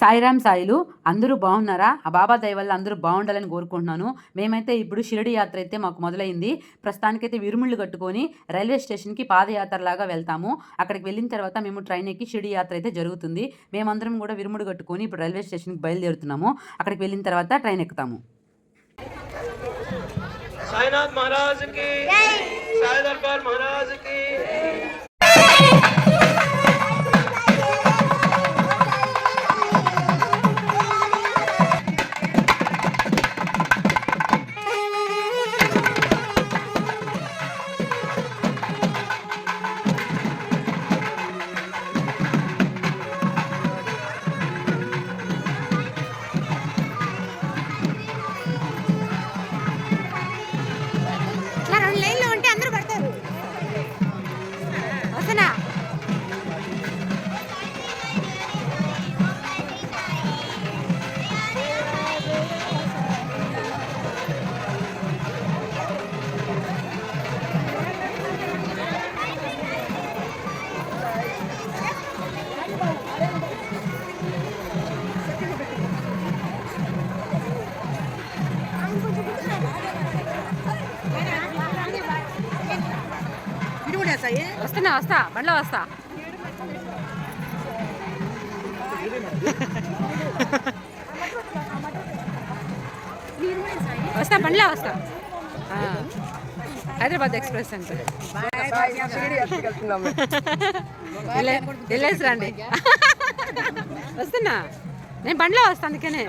సాయిరామ్ సాయిలు అందరూ బాగున్నారా? ఆ బాబా దయ వల్ల అందరూ బాగుండాలని కోరుకుంటున్నాను. మేమైతే ఇప్పుడు షిరిడి యాత్ర అయితే మాకు మొదలైంది. ప్రస్తుతానికైతే విరుముళ్ళు కట్టుకొని రైల్వే స్టేషన్కి పాదయాత్రలాగా వెళ్తాము. అక్కడికి వెళ్ళిన తర్వాత మేము ట్రైన్ ఎక్కి షిరిడి యాత్ర అయితే జరుగుతుంది. మేమందరం కూడా విరుముడు కట్టుకొని ఇప్పుడు రైల్వే స్టేషన్కి బయలుదేరుతున్నాము. అక్కడికి వెళ్ళిన తర్వాత ట్రైన్ ఎక్కుతాము. సాయినాథ్ సాయి దర్బార్ వస్తున్నా వస్తా బండ్లో వస్తా. వస్తా బండ్లో వస్తా. హైదరాబాద్ ఎక్స్ప్రెస్ అంటే వెళ్ళే- వెళ్ళేసి రండి. వస్తున్నా. నేను బండ్లో వస్తా అందుకనే.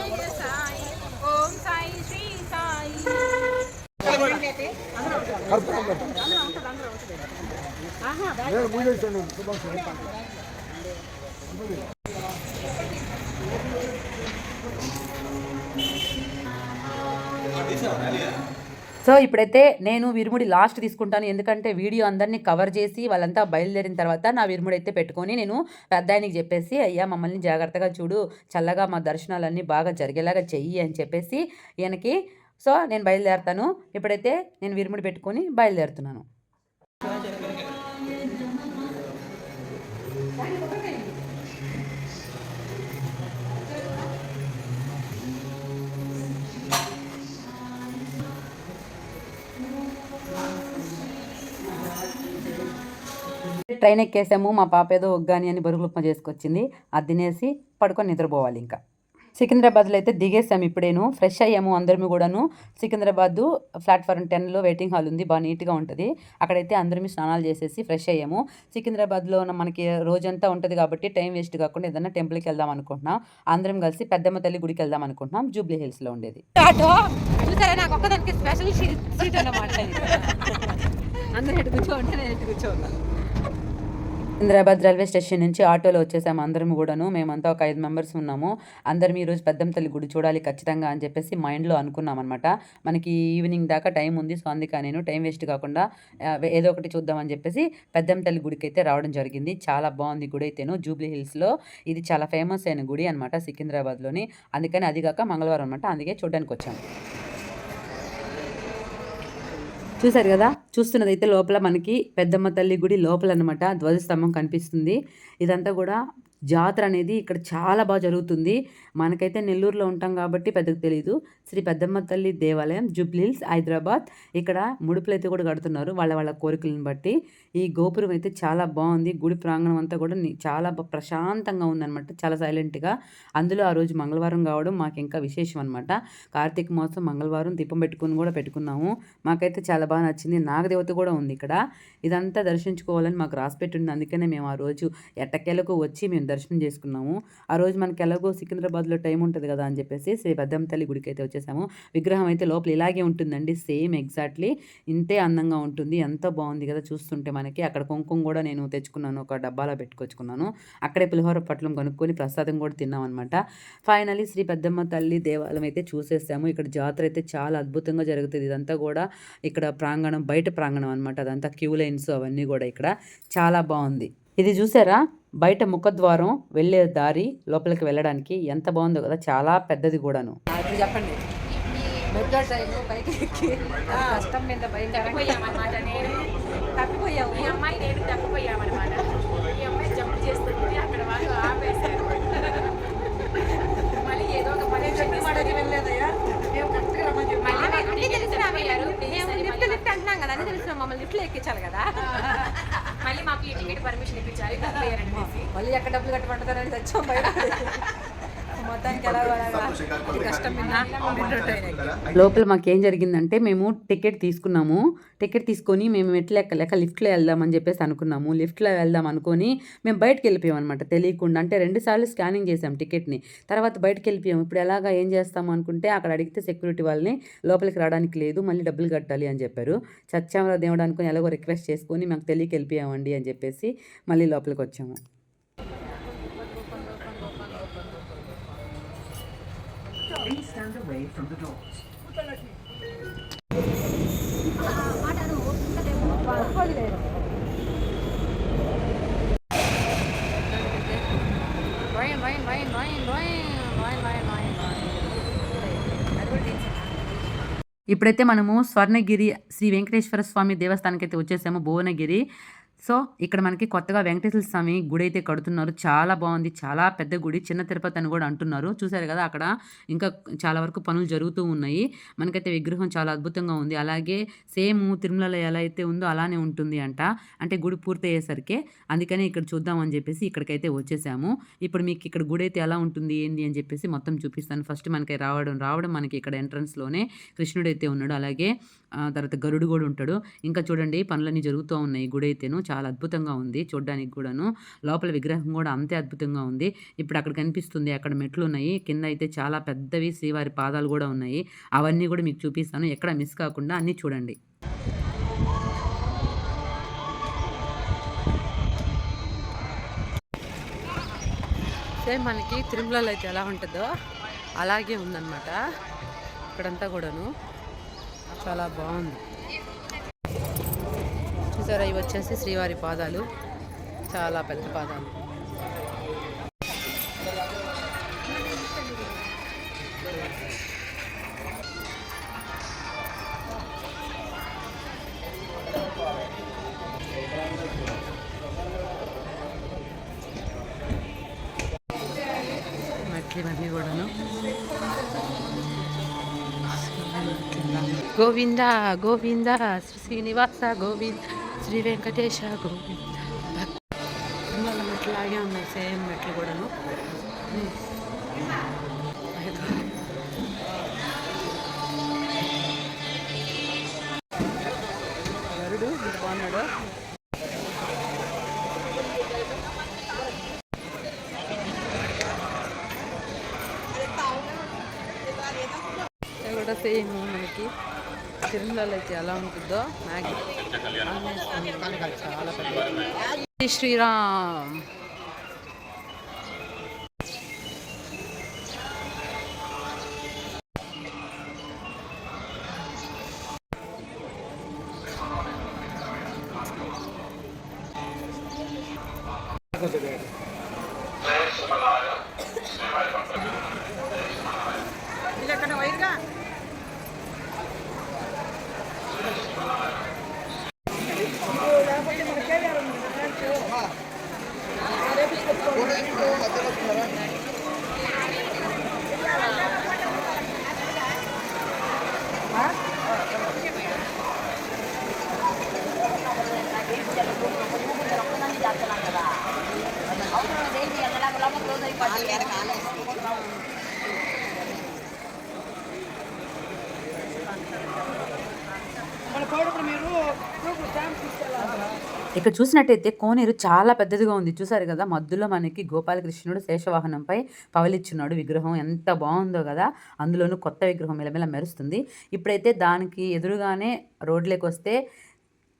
ఓం సాయి శ్రీ సాయి. జయ సో ఇప్పుడైతే నేను విరుముడి లాస్ట్ తీసుకుంటాను. ఎందుకంటే వీడియో అందరినీ కవర్ చేసి వాళ్ళంతా బయలుదేరిన తర్వాత నా విరుముడి అయితే పెట్టుకొని నేను పెద్ద ఆయనకి చెప్పేసి అయ్యా మమ్మల్ని జాగ్రత్తగా చూడు. చల్లగా మా దర్శనాలన్నీ బాగా జరిగేలాగా చెయ్యి అని చెప్పేసి ఈయనకి సో నేను బయలుదేరుతాను. ఇప్పుడైతే నేను విరుముడి పెట్టుకొని బయలుదేరుతున్నాను. ట్రైన్ ఎక్కేసాము మా పాప ఏదో ఒగ్గాని అని బరుగులు ఉప్మా చేసుకొచ్చింది. అది తినేసి పడుకొని నిద్రపోవాలి ఇంకా. సికింద్రాబాద్లో అయితే దిగేసాము ఇప్పుడేను. ఫ్రెష్ అయ్యాము అందరము కూడాను. సికింద్రాబాద్ ప్లాట్ఫారం టెన్లో వెయిటింగ్ హాల్ ఉంది బాగా నీట్గా ఉంటుంది. అక్కడైతే అందరము స్నానాలు చేసేసి ఫ్రెష్ అయ్యాము. సికింద్రాబాద్లో మనకి రోజంతా ఉంటుంది కాబట్టి టైం వేస్ట్ కాకుండా ఏదైనా టెంపుల్కి వెళ్దాం అనుకుంటున్నాం. అందరం కలిసి పెద్దమ్మ తల్లి గుడికి వెళ్దాం అనుకుంటున్నాం. జూబ్లీ హిల్స్లో ఉండేది. అందరూ కూర్చో అంటే నేను కూర్చోన్నా సికింద్రాబాద్ రైల్వే స్టేషన్ నుంచి ఆటోలో వచ్చేసాము అందరం కూడాను. మేమంతా ఒక ఐదు మెంబర్స్ ఉన్నాము. అందరం ఈరోజు పెద్దంతల్లి గుడి చూడాలి ఖచ్చితంగా అని చెప్పేసి మైండ్లో అనుకున్నాం అనమాట మనకి ఈవినింగ్ దాకా టైం ఉంది. సో అందుకే నేను టైం వేస్ట్ కాకుండా ఏదో ఒకటి చూద్దామని చెప్పేసి పెద్దంతల్లి గుడికి అయితే రావడం జరిగింది. చాలా బాగుంది గుడి అయితేను. జూబ్లీ హిల్స్లో ఇది చాలా ఫేమస్ అయిన గుడి అనమాట సికింద్రాబాద్లోని. అందుకని అది కాక మంగళవారం అనమాట అందుకే చూడడానికి వచ్చాము చూసారు కదా? చూస్తున్నదైతే లోపల మనకి పెద్దమ్మ తల్లి గుడి లోపల అనమాట ధ్వజస్తంభం కనిపిస్తుంది. ఇదంతా కూడా జాతర అనేది ఇక్కడ చాలా బాగా జరుగుతుంది. మనకైతే నెల్లూరులో ఉంటాం కాబట్టి పెద్దగా తెలియదు శ్రీ పెద్దమ్మ తల్లి దేవాలయం జూబ్లీహిల్స్ హైదరాబాద్. ఇక్కడ ముడుపులు అయితే కూడా కడుతున్నారు వాళ్ళ వాళ్ళ కోరికలను బట్టి. ఈ గోపురం అయితే చాలా బాగుంది. గుడి ప్రాంగణం అంతా కూడా చాలా ప్రశాంతంగా ఉందన్నమాట. చాలా సైలెంట్గా అందులో ఆ రోజు మంగళవారం కావడం మాకు ఇంకా విశేషం అనమాట కార్తీక మాసం మంగళవారం దీపం పెట్టుకుని కూడా పెట్టుకున్నాము. మాకైతే చాలా బాగా నచ్చింది. నాగదేవత కూడా ఉంది ఇక్కడ. ఇదంతా దర్శించుకోవాలని మాకు రాసి పెట్టుంది. అందుకనే మేము ఆ రోజు ఎట్టకేలకు వచ్చి మేము దర్శనం చేసుకున్నాము. ఆ రోజు మనకి ఎలాగో సికింద్రాబాద్లో టైం ఉంటుంది కదా అని చెప్పేసి శ్రీ పెద్దమ్మ తల్లి గుడికి అయితే వచ్చేసాము. విగ్రహం అయితే లోపల ఇలాగే ఉంటుందండి. సేమ్ ఎగ్జాక్ట్లీ ఇంతే అందంగా ఉంటుంది. ఎంత బాగుంది కదా చూస్తుంటే మనకి. అక్కడ కుంకుమ కూడా నేను తెచ్చుకున్నాను. ఒక డబ్బాలో పెట్టుకొచ్చుకున్నాను. అక్కడే పులిహోర పట్లం కొనుక్కొని ప్రసాదం కూడా తిన్నాం అనమాట ఫైనలీ శ్రీ పెద్దమ్మ తల్లి దేవాలయం అయితే చూసేసాము. ఇక్కడ జాతర అయితే చాలా అద్భుతంగా జరుగుతుంది. ఇదంతా కూడా ఇక్కడ ప్రాంగణం బయట ప్రాంగణం అనమాట అదంతా క్యూ లైన్స్ అవన్నీ కూడా ఇక్కడ. చాలా బాగుంది. ఇది చూసారా? బయట ముఖద్వారం వెళ్ళే దారి లోపలికి వెళ్ళడానికి ఎంత బాగుందో కదా చాలా పెద్దది కూడాను. చెప్పండి. మెట్రో ట్రైన్ బైక్ ఎక్కి కష్టం మీద భయంకరంగా పోయామన్నమాట నేను తప్పిపోయావు. ఈ అమ్మాయి నేను తప్పిపోయామన్నమాట. ఈ అమ్మాయి జంప్ చేస్తుంది. అక్కడ వాళ్ళు ఆపేశారు. మళ్ళీ ఏదో ఒక పని వెళ్ళలేదయ్యా మేము కరెక్ట్గా రమ్మని చెప్పి మళ్ళీ మాకు అన్నీ టికెట్ తెలిసిన తప్పిపోయారు. మేము లిఫ్ట్ లిఫ్ట్ అంటున్నాం కదా తెలిసిన మమ్మల్ని లిఫ్ట్లో ఎక్కించాలి కదా. మళ్ళీ మాకు ఈ టికెట్ పర్మిషన్ ఇప్పించాలి మళ్ళీ ఎక్కడ డబ్బులు కట్టమంటారని తెచ్చాం బయట. లోపల మాకేం జరిగిందంటే మేము టికెట్ తీసుకున్నాము. టికెట్ తీసుకొని మేము మెట్లు ఎక్కలేక లిఫ్ట్లో వెళ్దామని చెప్పేసి అనుకున్నాము. లిఫ్ట్లో వెళ్దాం అనుకొని మేము బయటకు వెళ్ళిపోయాం అనమాట తెలియకుండా అంటే రెండు సార్లు స్కానింగ్ చేసాం టికెట్ని. తర్వాత బయటకు వెళ్ళిపోయాం. ఇప్పుడు ఎలాగా ఏం చేస్తాము అనుకుంటే అక్కడ అడిగితే సెక్యూరిటీ వాళ్ళని లోపలికి రావడానికి లేదు మళ్ళీ డబ్బులు కట్టాలి అని చెప్పారు. సత్యామరా దేవుడు అనుకుని ఎలాగో రిక్వెస్ట్ చేసుకొని మాకు తెలియక వెళ్ళిపోయామండి అని చెప్పేసి మళ్ళీ లోపలికి వచ్చాము. ఇప్పుడైతే మనము స్వర్ణగిరి శ్రీ వెంకటేశ్వర స్వామి దేవస్థానానికి అయితే వచ్చేసాము భువనగిరి. సో ఇక్కడ మనకి కొత్తగా వెంకటేశ్వర స్వామి గుడి అయితే కడుతున్నారు. చాలా బాగుంది. చాలా పెద్ద గుడి. చిన్న తిరుపతి అని కూడా అంటున్నారు. చూసారు కదా అక్కడ ఇంకా చాలా వరకు పనులు జరుగుతూ ఉన్నాయి. మనకైతే విగ్రహం చాలా అద్భుతంగా ఉంది. అలాగే సేమ్ తిరుమలలో ఎలా అయితే ఉందో అలానే ఉంటుంది అంట. అంటే గుడి పూర్తి అయ్యేసరికి అందుకనే ఇక్కడ చూద్దామని చెప్పేసి ఇక్కడికైతే వచ్చేసాము. ఇప్పుడు మీకు ఇక్కడ గుడి అయితే ఎలా ఉంటుంది ఏంది అని చెప్పేసి మొత్తం చూపిస్తాను. ఫస్ట్ మనకి రావడం రావడం మనకి ఇక్కడ ఎంట్రన్స్లోనే కృష్ణుడు అయితే ఉన్నాడు. అలాగే తర్వాత గరుడు కూడా ఉంటాడు. ఇంకా చూడండి పనులన్నీ జరుగుతూ ఉన్నాయి. గుడి అయితేను చాలా అద్భుతంగా ఉంది చూడడానికి కూడాను. లోపల విగ్రహం కూడా అంతే అద్భుతంగా ఉంది. ఇప్పుడు అక్కడ కనిపిస్తుంది అక్కడ మెట్లు ఉన్నాయి. కింద అయితే చాలా పెద్దవి శ్రీవారి పాదాలు కూడా ఉన్నాయి. అవన్నీ కూడా మీకు చూపిస్తాను. ఎక్కడ మిస్ కాకుండా అన్నీ చూడండి. సేమ్ మనకి తిరుమలలో అయితే ఎలా ఉంటుందో అలాగే ఉందన్నమాట. ఇక్కడంతా కూడాను. చాలా బాగుంది. చూసారా ఇవి వచ్చేసి శ్రీవారి పాదాలు. చాలా పెద్ద పాదాలు. మెట్లు కూడాను. గోవింద గోవింద శ్రీ శ్రీనివాస గోవింద శ్రీ వెంకటేశ గోవింద తిరుమల మెట్లు లాగే ఉన్నాయి సేమ్ మెట్లు కూడాను. ఇంత బాగున్నాడు? తిరుమలలో అయితే ఎలా ఉంటుందో? మ్యాగ్జిమం శ్రీరామ్. ఇక్కడ చూసినట్టయితే కోనేరు చాలా పెద్దదిగా ఉంది. చూసారు కదా మధ్యలో మనకి గోపాలకృష్ణుడు శేషవాహనంపై పవలిచ్చున్నాడు విగ్రహం. ఎంత బాగుందో కదా అందులోనూ కొత్త విగ్రహం మెలమెల మెరుస్తుంది. ఇప్పుడైతే దానికి ఎదురుగానే రోడ్లోకి వస్తే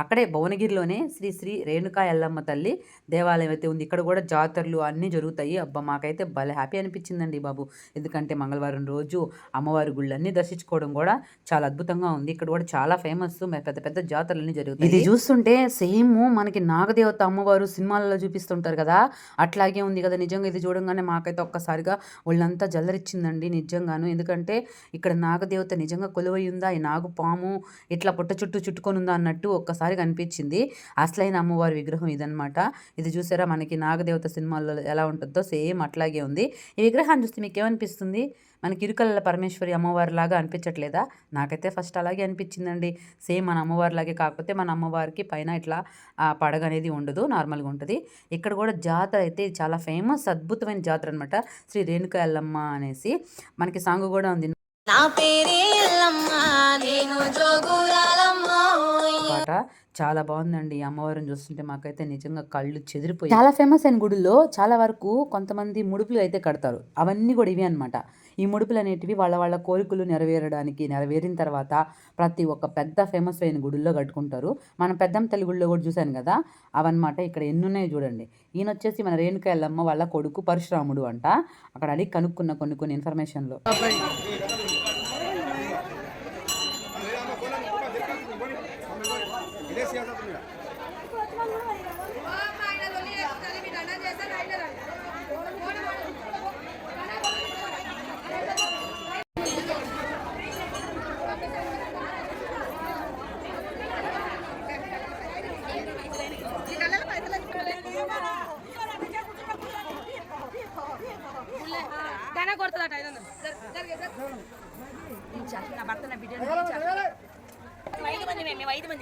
అక్కడే భువనగిరిలోనే శ్రీ శ్రీ రేణుకా ఎల్లమ్మ తల్లి దేవాలయం అయితే ఉంది. ఇక్కడ కూడా జాతరలు అన్నీ జరుగుతాయి. అబ్బా మాకైతే భలే హ్యాపీ అనిపించిందండి బాబు. ఎందుకంటే మంగళవారం రోజు అమ్మవారి గుళ్ళు అన్నీ దర్శించుకోవడం కూడా చాలా అద్భుతంగా ఉంది. ఇక్కడ కూడా చాలా ఫేమస్ పెద్ద పెద్ద జాతరలు అన్నీ జరుగుతాయి. ఇది చూస్తుంటే సేమ్ మనకి నాగదేవత అమ్మవారు సినిమాలలో చూపిస్తుంటారు కదా అట్లాగే ఉంది కదా. నిజంగా ఇది చూడంగానే మాకైతే ఒక్కసారిగా ఒళ్ళంతా జల్లరిచ్చిందండి నిజంగాను. ఎందుకంటే ఇక్కడ నాగదేవత నిజంగా కొలువై ఉందా? ఈ నాగు పాము ఇట్లా పుట్ట చుట్టూ చుట్టుకొని ఉందా అన్నట్టు ఒక్కసారి కనిపించింది. అసలైన అమ్మవారి విగ్రహం ఇదనమాట ఇది చూసారా? మనకి నాగదేవత సినిమాల్లో ఎలా ఉంటుందో సేమ్ అట్లాగే ఉంది. ఈ విగ్రహాన్ని చూస్తే మీకు ఏమనిపిస్తుంది మనకి ఇరుకల పరమేశ్వరి అమ్మవారి లాగా అనిపించట్లేదా? నాకైతే ఫస్ట్ అలాగే అనిపించిందండి. సేమ్ మన అమ్మవారి లాగే కాకపోతే మన అమ్మవారికి పైన ఇట్లా ఆ పడగ అనేది ఉండదు నార్మల్గా ఉంటుంది. ఇక్కడ కూడా జాతర అయితే చాలా ఫేమస్ అద్భుతమైన జాతర అనమాట శ్రీ రేణుక ఎల్లమ్మ అనేసి. మనకి సాంగ్ కూడా ఉంది. నా పేరే ఎల్లమ్మ నేను జోగురా అనమాట చాలా బాగుందండి. ఈ అమ్మవారిని చూస్తుంటే మాకైతే నిజంగా కళ్ళు చెదిరిపోయి చాలా ఫేమస్ అయిన గుడిలో చాలా వరకు కొంతమంది ముడుపులు అయితే కడతారు. అవన్నీ కూడా ఇవి అనమాట ఈ ముడుపులు అనేటివి వాళ్ళ వాళ్ళ కోరికలు నెరవేరడానికి నెరవేరిన తర్వాత ప్రతి ఒక్క పెద్ద ఫేమస్ అయిన గుడుల్లో కట్టుకుంటారు. మనం పెద్దమ్మ తల్లి గుడిలో కూడా చూశాను కదా అవన్నమాట ఇక్కడ ఎన్నున్నాయో చూడండి. ఈయన వచ్చేసి మన రేణుక ఎల్లమ్మ వాళ్ళ కొడుకు పరశురాముడు అంట. అక్కడ అడిగి కనుక్కున్న కొన్ని కొన్ని ఇన్ఫర్మేషన్లో దానా కొడుతుందట ఐదు వందలు. నా భర్త నా బిడ్డ ఐదు మంది మేము ఐదు మంది మేనమ్మా షిరిడి పోవాలా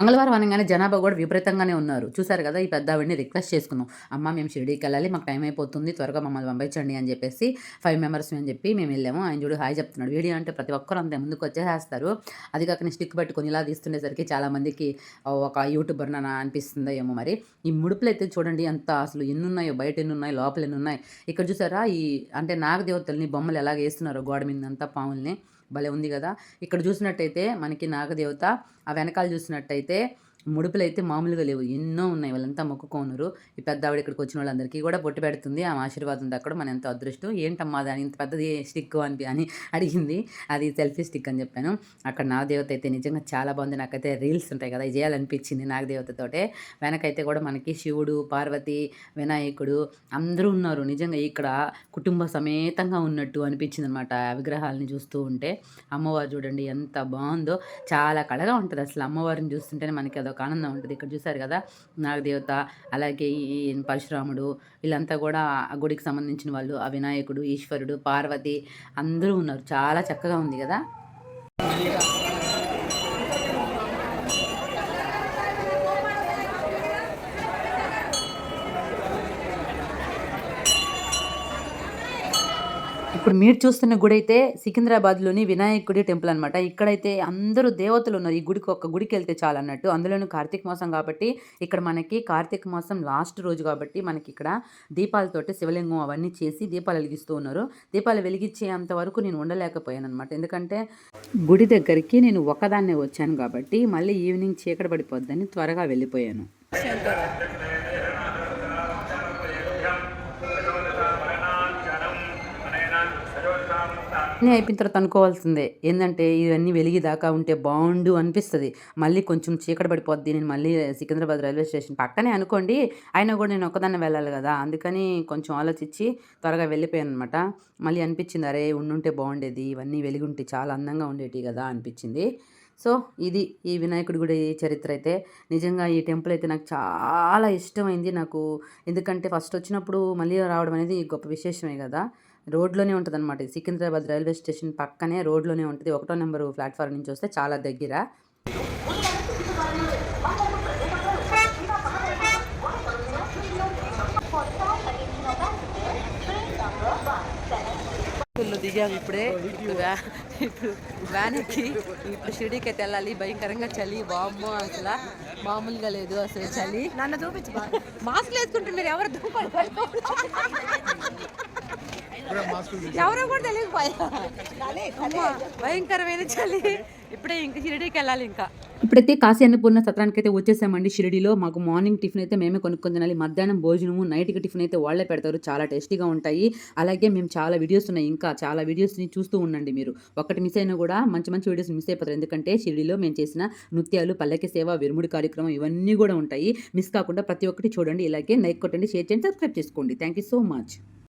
మంగళవారం అనగానే జనాభా కూడా విపరీతంగానే ఉన్నారు. చూసారు కదా ఈ పెద్ద ఆవిడని రిక్వెస్ట్ చేసుకున్నాం. అమ్మ మేము షిరిడీకి వెళ్ళాలి మాకు టైం అయిపోతుంది త్వరగా మమ్మల్ని పంపించండి అని చెప్పేసి ఫైవ్ మెంబర్స్ అని చెప్పి మేము వెళ్ళాము. ఆయన చూడు హాయ్ చెప్తున్నాడు. వీడియో అంటే ప్రతి ఒక్కరు అంతే ముందుకు వచ్చేసేస్తారు. అది కాక స్టిక్ పెట్టుకొని ఇలా తీస్తుండేసరికి చాలామందికి ఒక యూట్యూబర్ నా అనిపిస్తుందో ఏమో మరి. ఈ ముడుపులు అయితే చూడండి ఎంత అసలు ఎన్ని ఉన్నాయో బయట ఎన్ని ఉన్నాయి లోపల ఎన్ని ఉన్నాయి ఇక్కడ చూసారా ఈ అంటే నాగదేవతల్ని బొమ్మలు ఎలాగ వేస్తున్నారో గోడ మీద అంతా పాముల్ని. భలే ఉంది కదా. ఇక్కడ చూసినట్టయితే మనకి నాగదేవత ఆ వెనకాల చూసినట్టయితే ముడుపులు అయితే మామూలుగా లేవు. ఎన్నో ఉన్నాయి. వాళ్ళంతా మొక్కుకోనరు. ఈ పెద్ద ఆవిడ ఇక్కడికి వచ్చిన వాళ్ళందరికీ కూడా బొట్టు పెడుతుంది. ఆమె ఆశీర్వాదం దక్కడం మన ఎంతో అదృష్టం. ఏంటమ్మా దాని ఇంత పెద్దది స్టిక్ అని అని అడిగింది. అది సెల్ఫీ స్టిక్ అని చెప్పాను. అక్కడ నాగదేవత అయితే నిజంగా చాలా బాగుంది. నాకైతే రీల్స్ ఉంటాయి కదా చేయాలనిపించింది నాగదేవతతోటే వెనకైతే కూడా మనకి శివుడు పార్వతి వినాయకుడు అందరూ ఉన్నారు. నిజంగా ఇక్కడ కుటుంబ సమేతంగా ఉన్నట్టు అనిపించింది అనమాట విగ్రహాలని చూస్తూ ఉంటే. అమ్మవారు చూడండి ఎంత బాగుందో. చాలా కళగా ఉంటుంది అసలు అమ్మవారిని చూస్తుంటేనే మనకి అదొక ఆనందం ఉంటుంది. ఇక్కడ చూశారు కదా నాగదేవత అలాగే ఈ పరశురాముడు వీళ్ళంతా కూడా ఆ గుడికి సంబంధించిన వాళ్ళు ఆ వినాయకుడు ఈశ్వరుడు పార్వతి అందరూ ఉన్నారు. చాలా చక్కగా ఉంది కదా? ఇప్పుడు మీరు చూస్తున్న గుడి అయితే సికింద్రాబాద్లోని వినాయకుడి టెంపుల్ అనమాట ఇక్కడైతే అందరూ దేవతలు ఉన్నారు. ఈ గుడికి ఒక్క గుడికి వెళ్తే చాలు అన్నట్టు అందులోనూ కార్తీక మాసం కాబట్టి ఇక్కడ మనకి కార్తీక మాసం లాస్ట్ రోజు కాబట్టి మనకి ఇక్కడ దీపాలతోటి శివలింగం అవన్నీ చేసి దీపాలు వెలిగిస్తూ ఉన్నారు. దీపాలు వెలిగించేంత వరకు నేను ఉండలేకపోయాను అనమాట ఎందుకంటే గుడి దగ్గరికి నేను ఒకదాన్నే వచ్చాను కాబట్టి మళ్ళీ ఈవినింగ్ చీకటి పడిపోద్దని త్వరగా వెళ్ళిపోయాను. అన్నీ అయిపోయిన తర్వాత అనుకోవాల్సిందే. ఏంటంటే ఇవన్నీ వెలిగి దాకా ఉంటే బాగుండు అనిపిస్తుంది. మళ్ళీ కొంచెం చీకటి పడిపోద్ది. నేను మళ్ళీ సికింద్రాబాద్ రైల్వే స్టేషన్ పక్కనే అనుకోండి అయినా కూడా నేను ఒక్కదాన్ని వెళ్ళాలి కదా. అందుకని కొంచెం ఆలోచించి త్వరగా వెళ్ళిపోయాను అనమాట మళ్ళీ అనిపించింది అరే ఉండుంటే బాగుండేది. ఇవన్నీ వెలిగి ఉంటే చాలా అందంగా ఉండేటి కదా అనిపించింది. సో ఇది ఈ వినాయకుడి గుడి చరిత్ర అయితే. నిజంగా ఈ టెంపుల్ అయితే నాకు చాలా ఇష్టమైంది. నాకు ఎందుకంటే ఫస్ట్ వచ్చినప్పుడు మళ్ళీ రావడం అనేది గొప్ప విశేషమే కదా. రోడ్లోనే ఉంటుంది అనమాట సికింద్రాబాద్ రైల్వే స్టేషన్ పక్కనే రోడ్లోనే ఉంటుంది. ఒకటో నెంబర్ ప్లాట్ఫామ్ నుంచి వస్తే చాలా దగ్గర. దిగాము ఇప్పుడే. ఇప్పుడు వ్యా ఇప్పుడు వ్యాన్ ఎక్కి ఇప్పుడు షిరిడీకి అయితే వెళ్ళాలి. భయంకరంగా చలి. బామ్మో అసలు. మామూలుగా లేదు అసలు చలి. నన్ను చూపించు మాస్క్ వేసుకుంటే మీరు ఎవరు దూపాలి ఎవరో కూడా తెలియకపోయా. భయంకరమైన చలి. ఇప్పుడే ఇంక షిరిడీకి వెళ్ళాలి ఇంకా. ఇప్పుడైతే కాశీ అన్నపూర్ణ సత్రానికి అయితే వచ్చేసామండి షిరిడిలో. మాకు మార్నింగ్ టిఫిన్ అయితే మేమే కొనుక్కొని తినాలి మధ్యాహ్నం భోజనము నైట్కి టిఫిన్ అయితే వాళ్ళే పెడతారు. చాలా టేస్టీగా ఉంటాయి. అలాగే మేము చాలా వీడియోస్ ఉన్నాయి ఇంకా. చాలా వీడియోస్ని చూస్తూ ఉండండి మీరు. ఒకటి మిస్ అయినా కూడా మంచి మంచి వీడియోస్ మిస్ అయిపోతారు. ఎందుకంటే షిరిడిలో మేము చేసిన నృత్యాలు పల్లకి సేవ విరుముడి కార్యక్రమం ఇవన్నీ కూడా ఉంటాయి. మిస్ కాకుండా ప్రతి ఒక్కటి చూడండి. ఇలాగే లైక్ కొట్టండి షేర్ చేయండి సబ్స్క్రైబ్ చేసుకోండి. Thank you so much.